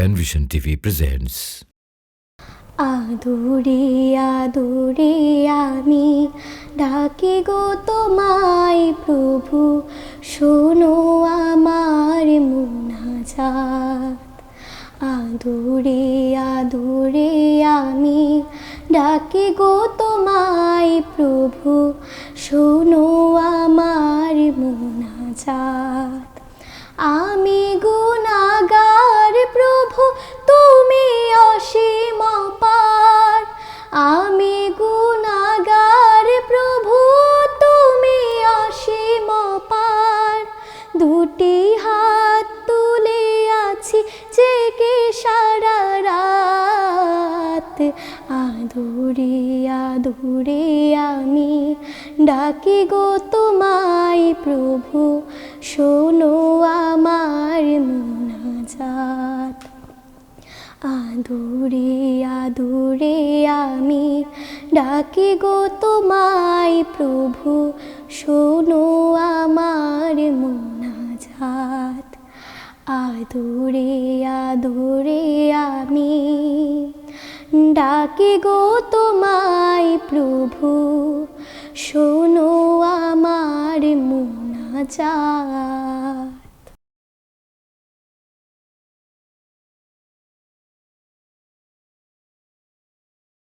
Penvision TV presents. আদুরে আদুরে আমি ডাকি গো তোমায় প্রভু, শোনো আমার মুনাজাত আদুরে আদুরে আমি ডাকি গো তোমায় প্রভু, শোনো আমার মুনাজাত আমি গুণাগার দুটি হাত তুলে আছি জেগে সারা রাত। আদুরে আদুরে আমি ডাকি গো তোমায় প্রভু, শোনো আমার মুনাজাত। আদুরে আদুরে আমি ডাকি গো তোমায় প্রভু আদুরে আদুরে আমি। ডাকি গো তোমায় প্রভু শোনো আমার মুনাজাত